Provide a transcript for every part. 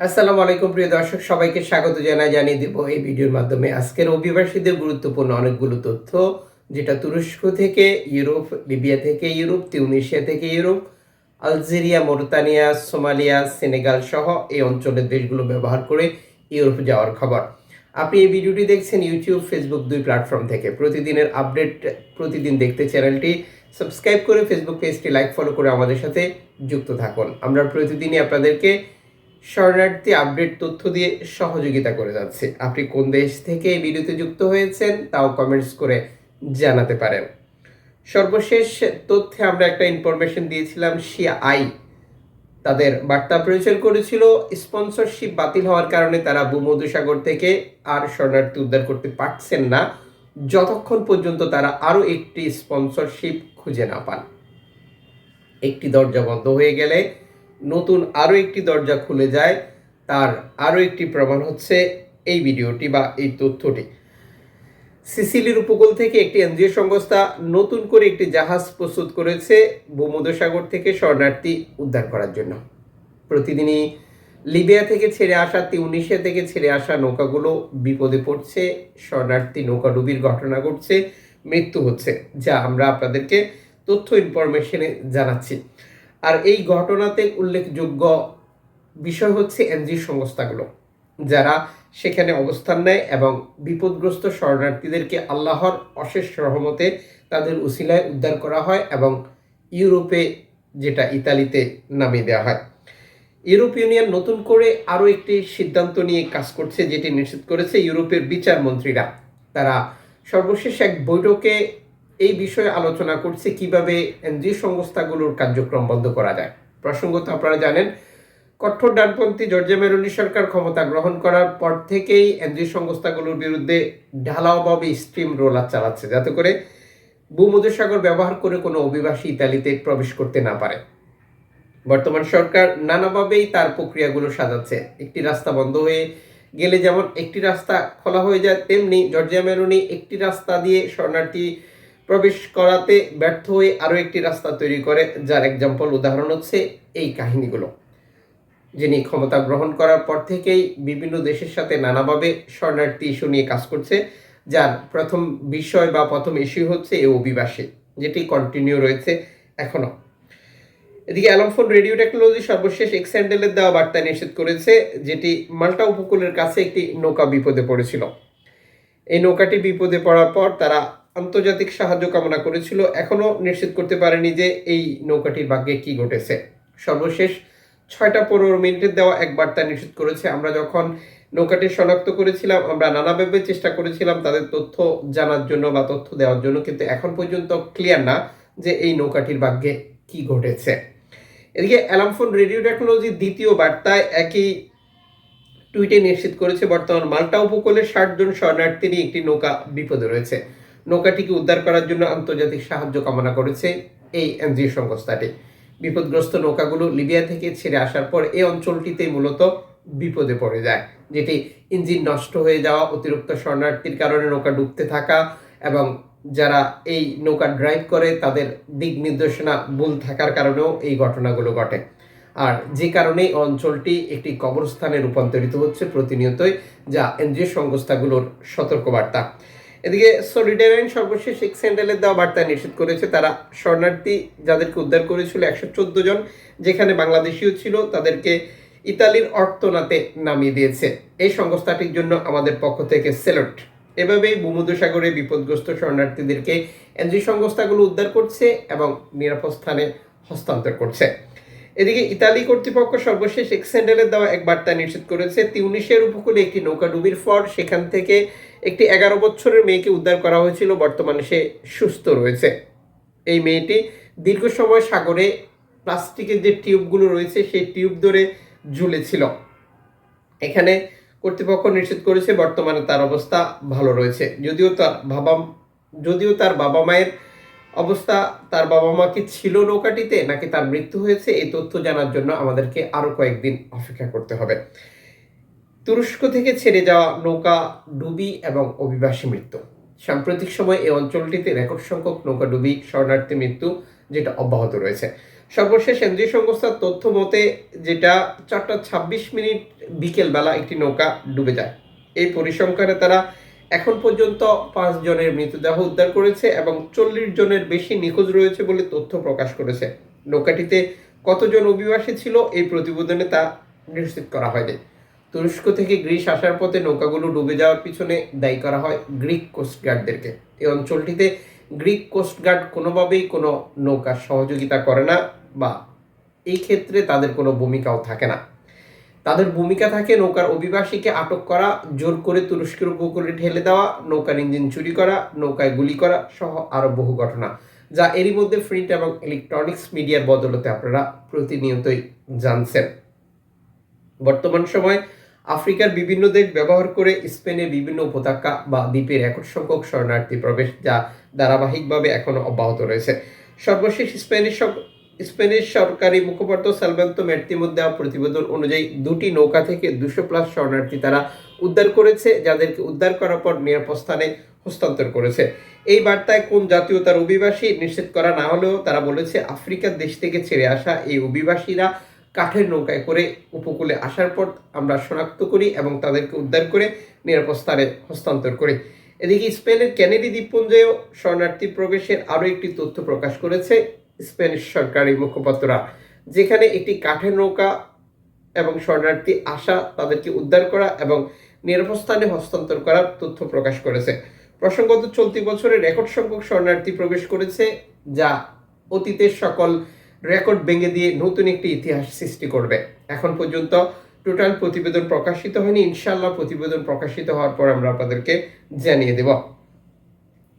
আসসালামু আলাইকুম, প্রিয় দর্শক, সবাইকে স্বাগত জানাই, জানিয়ে দেব এই ভিডিওর মাধ্যমে। আজকের অভিবাসীদের গুরুত্বপূর্ণ অনেকগুলো তথ্য, যেটা তুরস্ক থেকে ইউরোপ, লিবিয়া থেকে ইউরোপ, তিউনিশিয়া থেকে Europe, Algeria, Mauritania, Somalia, Senegal সহ এই অঞ্চলের দেশগুলো ব্যবহার করে ইউরোপ যাওয়ার খবর। আপনি এই ভিডিওটি দেখছেন ইউটিউব, ফেসবুক দুই প্ল্যাটফর্ম থেকে। প্রতিদিনের আপডেট, প্রতিদিন দেখতে চ্যানেলটি সাবস্ক্রাইব করে ফেসবুক পেজটি লাইক, ফলো করে আমাদের সাথে যুক্ত থাকুন। আমরা প্রতিদিনই আপনাদেরকে শরণার্থী আপডেট তথ্য দিয়ে সহযোগিতা করে যাচ্ছে। আপনি কোন দেশ থেকে এই ভিডিওতে যুক্ত হয়েছেন তাও কমেন্টস করে জানাতে পারেন। সর্বশেষ তথ্যে আমরা একটা ইনফরমেশন দিয়েছিলাম, শিয়া আই। তাদের বার্তা প্রচার করেছিল স্পন্সরশিপ বাতিল হওয়ার কারণে তারা ভূমধ্যসাগর থেকে আর শরণার্থী উদ্ধার করতে পারছেন না। যতক্ষণ পর্যন্ত তারা আরও একটি স্পন্সরশিপ খুঁজে না পান। একটি দরজা বন্ধ হয়ে গেলে নতুন আরও একটি দরজা খুলে যায়, তার আরও একটি প্রমাণ হচ্ছে এই ভিডিওটি বা এই তথ্যটি। সিসিলির উপকূল থেকে একটি এনজিও সংস্থা নতুন করে একটি জাহাজ প্রস্তুত করেছে ভূমধ্যসাগর থেকে শরণার্থী উদ্ধার করার জন্য। প্রতিদিনই লিবিয়া থেকে ছেড়ে আসা, তিউনিশিয়া থেকে ছেড়ে আসা নৌকাগুলো বিপদে পড়ছে, শরণার্থী নৌকাডুবির ঘটনা ঘটছে, মৃত্যু হচ্ছে, যা আমরা আপনাদেরকে তথ্য ইনফরমেশনে জানাচ্ছি। আর এই ঘটনাতে উল্লেখযোগ্য বিষয় হচ্ছে এনজি সংস্থাগুলো, যারা সেখানে অবস্থান নেয় এবং বিপদগ্রস্ত শরণার্থীদেরকে আল্লাহর অশেষ রহমতে তাদের উসিলায় উদ্ধার করা হয় এবং ইউরোপে যেটা ইতালিতে নামিয়ে দেওয়া হয়। ইউরোপ ইউনিয়ন নতুন করে আরও একটি সিদ্ধান্ত নিয়ে কাজ করছে, যেটি নিশ্চিত করেছে ইউরোপের বিচার মন্ত্রীরা তারা সর্বশেষ এক বৈঠকে এই বিষয়ে আলোচনা করছে কীভাবে এনজিও সংস্থাগুলোর কার্যক্রম বন্ধ করা যায়। প্রসঙ্গত আপনারা জানেন, কঠোর ডানপন্থী জর্জিয়া মেরুনি সরকার ক্ষমতা গ্রহণ করার পর থেকেই এনজিও সংস্থাগুলোর বিরুদ্ধে ঢালাওভাবে স্ট্রিম রোলার চালাচ্ছে, যাতে করে ভূমধ্যসাগর ব্যবহার করে কোনো অভিবাসী ইতালিতে প্রবেশ করতে না পারে। বর্তমান সরকার নানাভাবেই তার প্রক্রিয়াগুলো সাজাচ্ছে। একটি রাস্তা বন্ধ হয়ে গেলে যেমন একটি রাস্তা খোলা হয়ে যায়, তেমনি জর্জিয়া মেরুনি একটি রাস্তা দিয়ে শরণার্থী প্রবেশ করাতে ব্যর্থ হয়ে আরও একটি রাস্তা তৈরি করে, যার এক্সাম্পল উদাহরণ হচ্ছে এই কাহিনীগুলো। যিনি ক্ষমতা গ্রহণ করার পর থেকেই বিভিন্ন দেশের সাথে নানাভাবে শরণার্থী ইস্যু নিয়ে কাজ করছে, যার প্রথম বিষয় বা প্রথম ইস্যু হচ্ছে এই অভিবাসী, যেটি কন্টিনিউ রয়েছে এখনও এদিকে অ্যালমফোন রেডিও টেকনোলজি সর্বশেষ এক্স্যান্ডেলের দেওয়া বার্তা নিষেধ করেছে, যেটি মাল্টা উপকূলের কাছে একটি নৌকা বিপদে পড়েছিল। এই নৌকাটি বিপদে পড়ার পর তারা আন্তর্জাতিক সাহায্য কামনা করেছিল এখনও নিশ্চিত করতে পারেনি যে এই নৌকাটির ভাগ্যে কি ঘটেছে। সর্বশেষ ছয়টা পনেরো মিনিটের দেওয়া এক বার্তা নিশ্চিত করেছে, আমরা যখন নৌকাটি শনাক্ত করেছিলাম, আমরা নানাভাবে চেষ্টা করেছিলাম তাদের তথ্য জানার জন্য বা তথ্য দেওয়ার জন্য, কিন্তু এখন পর্যন্ত ক্লিয়ার না যে এই নৌকাটির ভাগ্যে কি ঘটেছে। এদিকে অ্যালামফোন রেডিও টেকনোলজির দ্বিতীয় বার্তায় একই টুইটে নিশ্চিত করেছে, বর্তমান মাল্টা উপকূলে ষাট জন শরণার্থী নিয়ে একটি নৌকা বিপদে রয়েছে। নৌকাটিকে উদ্ধার করার জন্য আন্তর্জাতিক সাহায্য কামনা করেছে এই এনজিও সংস্থাটি। বিপদগ্রস্ত নৌকাগুলো লিবিয়া থেকে ছেড়ে আসার পর এই অঞ্চলটিতে মূলত বিপদে পড়ে যায়, যেটি ইঞ্জিন নষ্ট হয়ে যাওয়া, অতিরিক্ত শরণার্থীর কারণে নৌকা ডুবতে থাকা এবং যারা এই নৌকা ড্রাইভ করে তাদের দিক নির্দেশনা ভুল থাকার কারণেও এই ঘটনাগুলো ঘটে। আর যে কারণে অঞ্চলটি একটি কবরস্থানে রূপান্তরিত হচ্ছে প্রতিনিয়তই, যা এনজিও সংস্থাগুলোর সতর্কবার্তা। এদিকে সলিডারাইন সর্বশেষ এক স্যান্ডেলের দেওয়া বার্তা নিষেধ করেছে। তারা শরণার্থী যাদেরকে উদ্ধার করেছিল একশো চোদ্দ জন, যেখানে বাংলাদেশিও ছিল, তাদেরকে ইতালির অর্তনাতে নামিয়ে দিয়েছে। এই সংস্থাটির জন্য আমাদের পক্ষ থেকে সেলট এভাবেই ভূমধ্যসাগরে বিপদগ্রস্ত শরণার্থীদেরকে এনজি সংস্থাগুলো উদ্ধার করছে এবং নিরাপদ স্থানে হস্তান্তর করছে। এদিকে ইতালি কর্তৃপক্ষ সর্বশেষ এক্সেন্ডেলের দেওয়া এক বার্তা নিশ্চিত করেছে। তিউনিশের উপকূলে একটি নৌকা ডুবির পর সেখান থেকে একটি এগারো বছরের মেয়েকে উদ্ধার করা হয়েছিল। বর্তমানে সে সুস্থ রয়েছে। এই মেয়েটি দীর্ঘ সময় সাগরে প্লাস্টিকের যে টিউবগুলো রয়েছে, সেই টিউব ধরে ঝুলেছিল। এখানে কর্তৃপক্ষ নিশ্চিত করেছে, বর্তমানে তার অবস্থা ভালো রয়েছে। যদিও তার বাবা যদিও তার বাবা মায়ের অবস্থা, তার বাবা মা কি ছিল নৌকাটিতে, নাকি তার মৃত্যু হয়েছে? এই তথ্য জানার জন্য আমাদেরকে আরও কয়েকদিন অপেক্ষা করতে হবে। তুরস্ক থেকে ছেড়ে যাওয়া নৌকা ডুবি এবং অভিবাসী মৃত্যু। সাম্প্রতিক সময় এই অঞ্চলটিতে রেকর্ড সংখ্যক নৌকা ডুবি, শরণার্থী মৃত্যু, যেটা অব্যাহত রয়েছে। সর্বশেষ কেন্দ্রীয় সংস্থার তথ্য মতে, যেটা চারটা ছাব্বিশ মিনিট বিকেলবেলা একটি নৌকা ডুবে যায়। এই পরিসংখ্যানে তারা এখন পর্যন্ত পাঁচ জনের মৃতদেহ উদ্ধার করেছে এবং চল্লিশ জনের বেশি নিখোঁজ রয়েছে বলে তথ্য প্রকাশ করেছে। নৌকাটিতে কতজন অভিবাসী ছিল এই প্রতিবেদনে তা নিশ্চিত করা হয়নি। তুরস্ক থেকে গ্রিস আসার পথে নৌকাগুলো ডুবে যাওয়ার পিছনে দায়ী করা হয় গ্রিক কোস্টগার্ডদেরকে এই অঞ্চলটিতে গ্রিক কোস্টগার্ড কোনোভাবেই কোনো নৌকার সহযোগিতা করে না বা এই ক্ষেত্রে তাদের কোনো ভূমিকাও থাকে না। তাদের ভূমিকা থাকে নৌকার অভিবাসীকে আটক করা, জোর করে তুরস্কের উপকূলে ঠেলে দেওয়া, নৌকার ইঞ্জিন চুরি করা, নৌকায় গুলি করা সহ আরও বহু ঘটনা, যা এরই মধ্যে প্রিন্ট এবং ইলেকট্রনিক্স মিডিয়ার বদলতে আপনারা প্রতিনিয়তই জানছেন। বর্তমান সময় আফ্রিকার বিভিন্ন দেশ ব্যবহার করে স্পেনের বিভিন্ন উপত্যকা বা দ্বীপের রেকর্ড সংখ্যক শরণার্থী প্রবেশ, যা ধারাবাহিকভাবে এখনও অব্যাহত রয়েছে। সর্বশেষ স্পেনের স্পেনের সরকারি মুখপাত্র সালবান্ত ম্যার্তিমোর দেওয়া প্রতিবেদন অনুযায়ী দুটি নৌকা থেকে দুশো প্লাস শরণার্থী তারা উদ্ধার করেছে, যাদেরকে উদ্ধার করার পর নিরাপদ স্থানে হস্তান্তর করেছে। এই বার্তায় কোন জাতীয়তার অভিবাসী নিশ্চিত করা না হলেও তারা বলেছে, আফ্রিকার দেশ থেকে ছেড়ে আসা এই অভিবাসীরা কাঠের নৌকায় করে উপকূলে আসার পর আমরা শনাক্ত করি এবং তাদেরকে উদ্ধার করে নিরাপদ স্থানে হস্তান্তর করি। এদিকে স্পেনের ক্যানেডি দ্বীপপুঞ্জেও শরণার্থী প্রবেশের আরও একটি তথ্য প্রকাশ করেছে। স্প্যানিশ সরকারি মুখপাত্ররা, যেখানে একটি কাঠের নৌকা এবং শরণার্থী আসা তাদেরকে উদ্ধার করা এবং নিরাপদ স্থানে হস্তান্তর করার তথ্য প্রকাশ করেছে। প্রসঙ্গত, চলতি বছরে রেকর্ড সংখ্যক শরণার্থী প্রবেশ করেছে, যা অতীতের সকল রেকর্ড ভেঙে দিয়ে নতুন একটি ইতিহাস সৃষ্টি করবে। এখন পর্যন্ত টোটাল প্রতিবেদন প্রকাশিত হয়নি। ইনশাল্লাহ প্রতিবেদন প্রকাশিত হওয়ার পর আমরা আপনাদেরকে জানিয়ে দেব।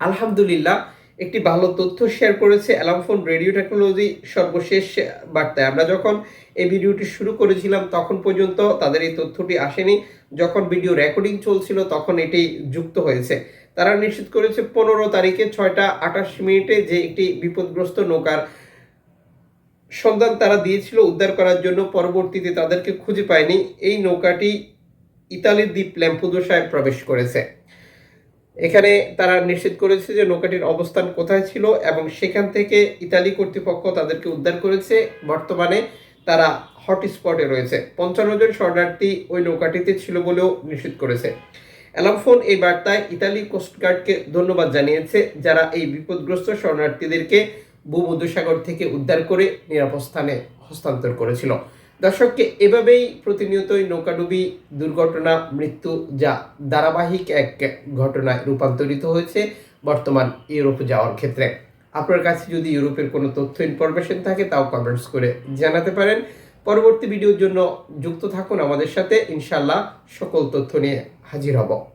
আলহামদুলিল্লাহ একটি ভালো তথ্য শেয়ার করেছে অ্যালামফোন রেডিও টেকনোলজি সর্বশেষ বার্তায়। আমরা যখন এই ভিডিওটি শুরু করেছিলাম, তখন পর্যন্ত তাদের এই তথ্যটি আসেনি। যখন ভিডিও রেকর্ডিং চলছিল, তখন এটি যুক্ত হয়েছে। তারা নিশ্চিত করেছে, পনেরো তারিখে ছয়টা আঠাশ মিনিটে যে একটি বিপদগ্রস্ত নৌকার সন্ধান তারা দিয়েছিল উদ্ধার করার জন্য, পরবর্তীতে তাদেরকে খুঁজে পায়নি। এই নৌকাটি ইতালির দ্বীপ ল্যাম্পুদোসায় প্রবেশ করেছে। এখানে তারা নিশ্চিত করেছে যে নৌকাটির অবস্থান কোথায় ছিল এবং সেখান থেকে ইতালি কর্তৃপক্ষ তাদেরকে উদ্ধার করেছে। বর্তমানে তারা হটস্পটে রয়েছে। পঞ্চান্ন জন শরণার্থী ওই নৌকাটিতে ছিল বলেও নিশ্চিত করেছে। অ্যালামফোন এই বার্তায় ইতালি কোস্টগার্ডকে ধন্যবাদ জানিয়েছে, যারা এই বিপদগ্রস্ত শরণার্থীদেরকে ভূমধ্যসাগর থেকে উদ্ধার করে নিরাপদ স্থানে হস্তান্তর করেছিল। দর্শককে এভাবেই প্রতিনিয়তই নৌকাডুবি দুর্ঘটনা, মৃত্যু যা ধারাবাহিক এক ঘটনায় রূপান্তরিত হয়েছে বর্তমান ইউরোপ যাওয়ার ক্ষেত্রে। আপনার কাছে যদি ইউরোপের কোনো তথ্য ইনফরমেশন থাকে, তাও কমেন্টস করে জানাতে পারেন। পরবর্তী ভিডিওর জন্য যুক্ত থাকুন আমাদের সাথে। ইনশাল্লাহ সকল তথ্য নিয়ে হাজির হব।